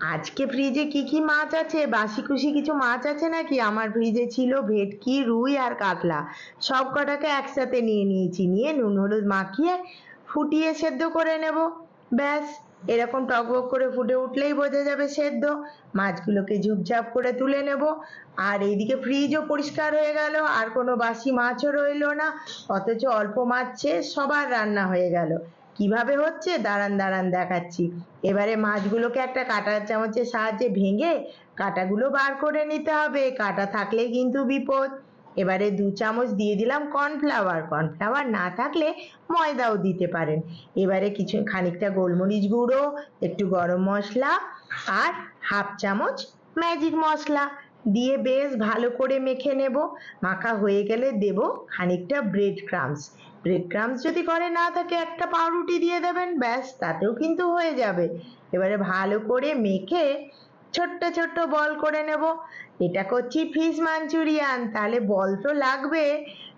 আজকে ফ্রিজে কি কি মাছ আছে? বাসি কুসি কিছু মাছ আছে নাকি? আমার ফ্রিজে ছিল ভেটকি, রুই আর কাতলা। সব কটাকে একসাথে নিয়ে নিয়েছি। নিয়ে নুন, হলুদ মাখিয়ে ফুটিয়ে সেদ্ধ করে নেব। ব্যাস, এরকম টকবক করে ফুটে উঠলেই বোঝা যাবে সেদ্ধ। মাছগুলোকে ঝুপঝাপ করে তুলে নেব। আর এইদিকে ফ্রিজও পরিষ্কার হয়ে গেল। আর কোনো বাসি মাছও রইল না। অথচ অল্প মাছ সবার রান্না হয়ে গেল। কীভাবে হচ্ছে? দাঁড়ান দাঁড়ান, দেখাচ্ছি। এবারে মাছগুলোকে একটা কাঁটার চামচের সাহায্যে ভেঙে কাঁটাগুলো বার করে নিতে হবে। কাঁটা থাকলে কিন্তু বিপদ। এবারে দু চামচ দিয়ে দিলাম কর্নফ্লাওয়ার। কর্নফ্লাওয়ার না থাকলে ময়দাও দিতে পারেন। এবারে কিছু, খানিকটা গোলমরিচ গুঁড়ো, একটু গরম মশলা আর হাফ চামচ ম্যাজিক মশলা। দিয়ে বেশ ভালো করে মেখে নেব। মাখা হয়ে গেলে দেব খানিকটা ব্রেড ক্রামস ব্রেড ক্রামস যদি ঘরে না থাকে, একটা পাউরুটি দিয়ে দেবেন, ব্যাস, তাতেও কিন্তু হয়ে যাবে। এবারে ভালো করে মেখে ছোট্ট ছোট্ট বল করে নেব। এটা করছি ফিশ মাঞ্চুরিয়ান। তাহলে বল তো লাগবে,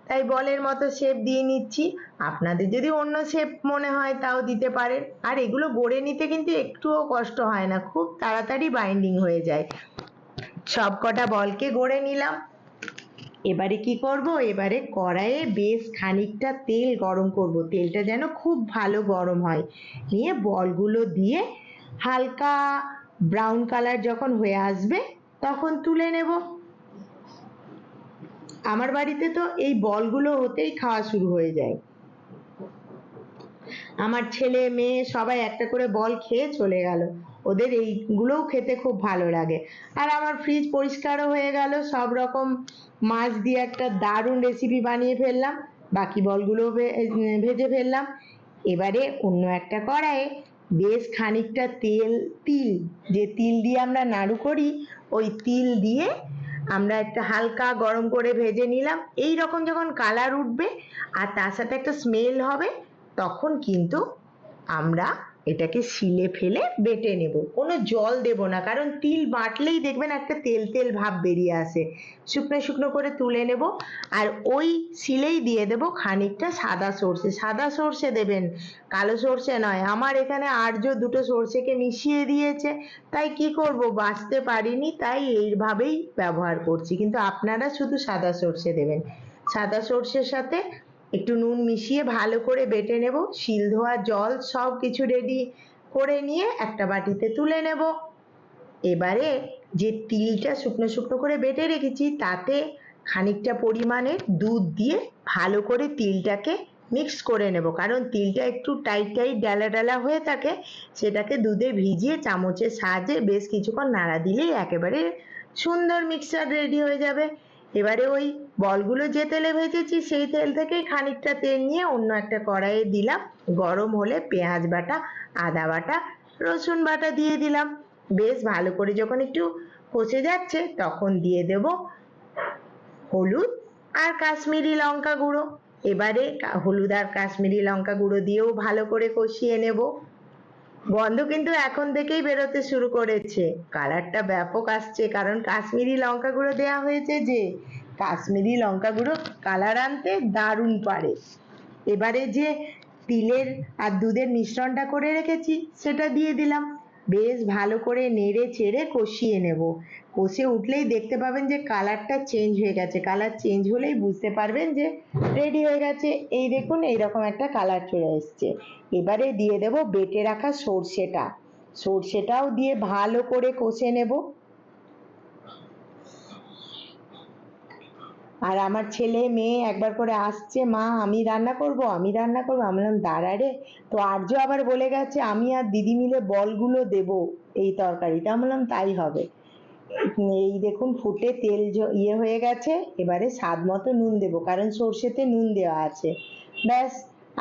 তাই বলের মতো শেপ দিয়ে নিচ্ছি। আপনাদের যদি অন্য শেপ মনে হয়, তাও দিতে পারেন। আর এগুলো গড়ে নিতে কিন্তু একটুও কষ্ট হয় না। খুব তাড়াতাড়ি বাইন্ডিং হয়ে যায়। সব কটা বলকে গড়ে নিলাম। এবারে কি করব? এবারে কড়াইয়ে বেশ খানিকটা তেল গরম করব। তেলটা যেন খুব ভালো গরম হয়। নিয়ে বলগুলো দিয়ে হালকা ব্রাউন কালার যখন হয়ে আসবে, তখন তুলে নেব। আমার বাড়িতে তো এই বলগুলো হতেই খাওয়া শুরু হয়ে যায়। আমার ছেলে, মেয়ে সবাই একটা করে বল খেয়ে চলে গেল। ওদের এইগুলোও খেতে খুব ভালো লাগে। আর আমার ফ্রিজ পরিষ্কারও হয়ে গেল, সব রকম মাছ দিয়ে একটা দারুণ রেসিপি বানিয়ে ফেললাম, বাকি বলগুলো ভেজে ফেললাম। এবারে অন্য একটা কড়াইয়ে বেশ খানিকটা তেল, তিল, যে তিল দিয়ে আমরা নাড়ু করি, ওই তিল দিয়ে আমরা একটা হালকা গরম করে ভেজে নিলাম। এই রকম যখন কালার উঠবে আর তার সাথে একটা স্মেল হবে, তখন কিন্তু আমরা এটাকে শিলে ফেলে বেটে নেব। কোনো জল দেব না, কারণ তিল বাটলেই দেখবেন একটা তেল তেল ভাব বেরিয়ে আসে। শুকনো শুকনো করে তুলে নেব আর ওই শিলেই দিয়ে দেব খানিকটা সাদা সর্ষে। সাদা সর্ষে দেবেন, কালো সর্ষে নয়। আমার এখানে আর্য দুটো সর্ষেকে মিশিয়ে দিয়েছে, তাই কি করব? বাঁচতে পারিনি, তাই এইভাবেই ব্যবহার করছি। কিন্তু আপনারা শুধু সাদা সর্ষে দেবেন। সাদা সর্ষের সাথে একটু নুন মিশিয়ে ভালো করে বেটে নেব। শিল ধোয়া, জল সব কিছু রেডি করে নিয়ে একটা বাটিতে তুলে নেব। এবারে যে তিলটা শুকনো শুকনো করে বেটে রেখেছি, তাতে খানিকটা পরিমাণে দুধ দিয়ে ভালো করে তিলটাকে মিক্স করে নেব। কারণ তিলটা একটু টাইট টাইট ডালা ডালা হয়ে থাকে, সেটাকে দুধে ভিজিয়ে চামচের সাহায্যে বেশ কিছুক্ষণ নাড়া দিলেই একেবারে সুন্দর মিক্সচার রেডি হয়ে যাবে। এবারে ওই বলগুলো যে তেলে ভেজেছি, সেই তেল থেকেই খানিকটা তেল নিয়ে অন্য একটা কড়াইয়ে দিলাম। গরম হলে পেঁয়াজ বাটা, আদা বাটা, রসুন বাটা দিয়ে দিলাম। বেশ ভালো করে যখন একটু কষে যাচ্ছে, তখন দিয়ে দেব হলুদ আর কাশ্মীরি লঙ্কা গুঁড়ো। এবারে হলুদ আর কাশ্মীরি লঙ্কা গুঁড়ো দিয়েও ভালো করে কষিয়ে নেব। গন্ধ কিন্তু এখন থেকেই বেরোতে শুরু করেছে। কালারটা ব্যাপক আসছে, কারণ কাশ্মীরি লঙ্কা গুঁড়ো দেওয়া হয়েছে যে কাশ্মীরি লঙ্কা গুঁড়ো কালার আনতে দারুণ পারে। এবারে যে তিলের আর দুধের মিশ্রণটা করে রেখেছি, সেটা দিয়ে দিলাম। বেশ ভালো করে নেড়ে চেড়ে কষিয়ে নেব। কষে উঠলেই দেখতে পাবেন যে কালারটা চেঞ্জ হয়ে গেছে। কালার চেঞ্জ হলেই বুঝতে পারবেন যে রেডি হয়ে গেছে। এই দেখুন, এইরকম একটা কালার চলে এসছে। এবারে দিয়ে দেব বেটে রাখা সর্ষেটা। সর্ষেটাও দিয়ে ভালো করে কষে নেব। আর আমার ছেলে মেয়ে একবার করে আসছে, মা, আমি রান্না করব, আমি রান্না করব। আমি বললাম, দাঁড়া রে, তো আর্য আবার বলে গেছে, আমি আর দিদি মিলে বলগুলো দেব এই তরকারিটা। আমি বললাম, তাই হবে। এই দেখুন, ফুটে তেল ইয়ে হয়ে গেছে, এবারে স্বাদ মতো নুন দেবো, কারণ সর্ষেতে নুন দেওয়া আছে। ব্যাস,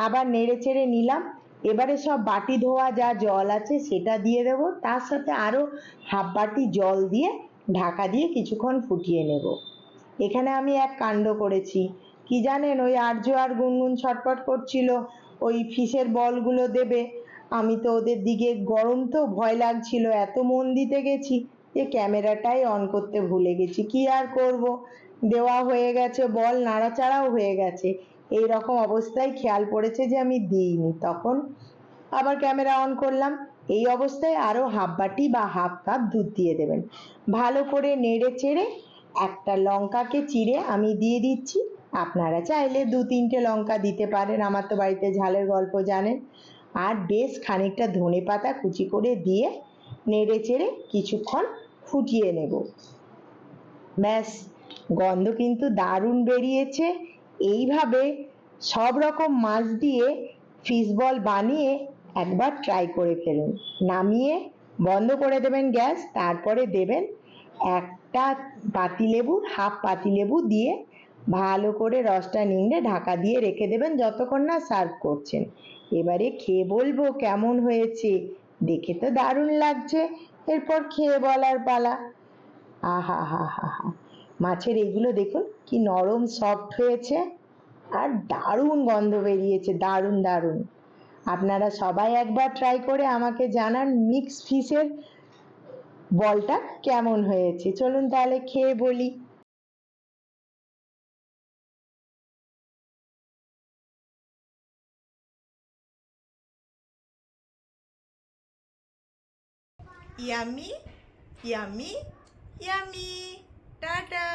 আবার নেড়ে চেড়ে নিলাম, এবারে সব বাটি ধোয়া যা জল আছে সেটা দিয়ে দেবো, তার সাথে আরও হাফ বাটি জল দিয়ে ঢাকা দিয়ে কিছুক্ষণ ফুটিয়ে নেব। এখানে আমি এক কাণ্ড করেছি। কি জানেন, ওই আর্য আর গুনগুন ছটপট করছিল, ওই ফিশের বলগুলো দেবে। আমি তো ওদের দিকে গরম তো, ভয় লাগছিল, এত মন দিতে গেছি। যে ক্যামেরাটাই অন করতে ভুলে গেছি, কি আর করব? দেওয়া হয়ে গেছে, বল নাড়াচাড়াও হয়ে গেছে। এই রকম অবস্থায় খেয়াল পড়েছে যে আমি দিইনি তখন। আবার ক্যামেরা অন করলাম, এই অবস্থায় আরও হাফ বাটি বা হাফ কাপ দুধ দিয়ে দেবেন। ভালো করে নেড়ে চেড়ে একটা লঙ্কাকে চিড়ে আমি দিয়ে দিচ্ছি। আপনারা চাইলে দু তিনটে লঙ্কা দিতে পারেন, আমার তো বাড়িতে ঝালের গল্প জানেন। আর বেশ খানিকটা ধনে পাতা কুচি করে দিয়ে নেড়ে চেড়ে কিছুক্ষণ ফুটিয়ে নেব। ব্যাস, গন্ধ কিন্তু দারুণ বেরিয়েছে। এইভাবে সব রকম মাছ দিয়ে ফিশ বল বানিয়ে একবার ট্রাই করে ফেলুন। নামিয়ে বন্ধ করে দেবেন গ্যাস, তারপরে দেবেন একটা পাতিলেবুর হাফ পাতিলেবু দিয়ে ভালো করে রসটা নিংড়ে ঢাকা দিয়ে রেখে দেবেন যতক্ষণ না সার্ভ করছেন। এবারে খেয়ে বলব কেমন হয়েছে। দেখে তো দারুণ লাগছে। এরপর খেয়ে বলার পালা। আহা হা হা হা। মাছের এগুলো দেখুন, কি নরম সফট হয়েছে আর দারুণ গন্ধ বেরিয়েছে, দারুণ দারুণ। আপনারা সবাই একবার ট্রাই করে আমাকে জানান মিক্স ফিশের বলটা কেমন হয়েছে? চলুন তাহলে খেয়ে বলি। Yummy yummy yummy tata